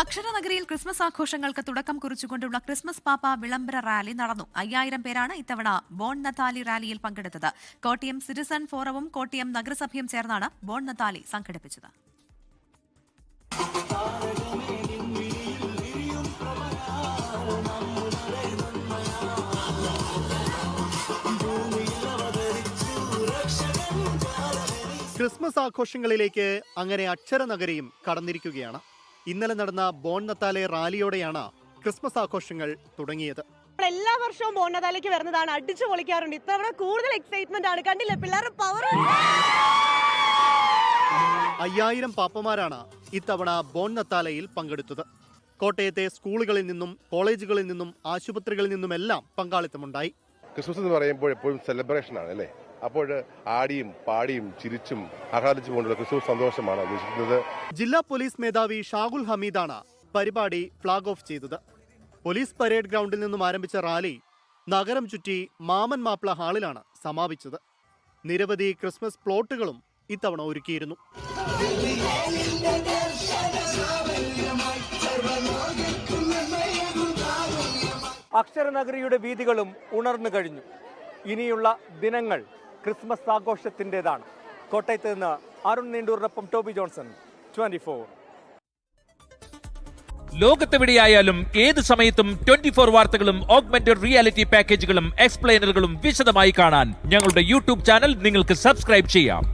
അക്ഷരനഗരിയിൽ Christmas ആഘോഷങ്ങൾക്ക് തുടക്കം കുറിച്ചുകൊണ്ടുള്ള Christmas പാപ്പ വിളംബര റാലി നടന്നു. അയ്യായിരം പേരാണ് ഇത്തവണ ബോൺ നത്താലി റാലിയിൽ പങ്കെടുത്തത്. കോട്ടയം സിറ്റിസൺ ഫോറവും കോട്ടയം നഗരസഭയും ചേർന്നാണ് ബോൺ നത്താലി സംഘടിപ്പിച്ചത്. ക്രിസ്മസ് ആഘോഷങ്ങളിലേക്ക് അങ്ങനെ അക്ഷരനഗരിയും കടന്നിരിക്കുകയാണ്. ഇന്നലെ നടന്ന ബോൺ നത്താലെ റാലിയോടെയാണ് ക്രിസ്മസ് ആഘോഷങ്ങൾ തുടങ്ങിയത്. നമ്മൾ എല്ലാ വർഷവും ബോണ്ടതാലേക്ക് വരുന്നതാണ്. അടിച്ചു പൊളിക്കാറുണ്ട്. ഇത്തവണ കൂടുതൽ എക്സൈറ്റ്മെന്റ് ആണ്. കണ്ടില്ലേ? പിള്ളേർ പവർ അയ്യായിരം പാപ്പമാരാണ് ഇത്തവണ ബോൺ നത്താലയിൽ പങ്കെടുത്തത്. കോട്ടയത്തെ സ്കൂളുകളിൽ നിന്നും കോളേജുകളിൽ നിന്നും ആശുപത്രികളിൽ നിന്നുമെല്ലാം പങ്കാളിത്തമുണ്ടായി. ക്രിസ്മസ് എന്ന് പറയുമ്പോൾ എപ്പോഴും സെലിബ്രേഷൻ ആണ് അല്ലേ? അപ്പോൾ ആടിയും പാടിയും ചിരിച്ചും ആഹ്ലാദിച്ചും കൊണ്ടുള്ള ക്രിസ്മസ് സന്തോഷമാണ് ഉദ്ദേശിക്കുന്നത്. ജില്ലാ പോലീസ് മേധാവി ഷാഗുൽ ഹമീദാണ് പരിപാടി ഫ്ളാഗ് ഓഫ് ചെയ്തത്. പോലീസ് പരേഡ് ഗ്രൗണ്ടിൽ നിന്നും ആരംഭിച്ച റാലി നഗരം ചുറ്റി മാമൻ മാപ്പിള ഹാളിലാണ് സമാപിച്ചത്. നിരവധി ക്രിസ്മസ് പ്ലോട്ടുകളും ഇത്തവണ ഒരുക്കിയിരുന്നു. അക്ഷരനഗരിയുടെ വീതികളും ഉണർന്നു കഴിഞ്ഞു. ഇനിയുള്ള ദിനങ്ങൾ ക്രിസ്മസ് ആഘോഷത്തിന്റെതാണ്. കോട്ടയത്ത് നിന്ന് അരുൺ നീണ്ടൂറിനൊപ്പം ടോബി ജോൺസൺ ട്വന്റി ഫോർ. ലോകത്തെവിടെയായാലും ഏത് സമയത്തും ട്വന്റി ഫോർ വാർത്തകളും ഓഗ്മെന്റഡ് റിയാലിറ്റി പാക്കേജുകളും എക്സ്പ്ലെയിനറുകളും വിശദമായി കാണാൻ ഞങ്ങളുടെ യൂട്യൂബ് ചാനൽ നിങ്ങൾക്ക് സബ്സ്ക്രൈബ് ചെയ്യാം.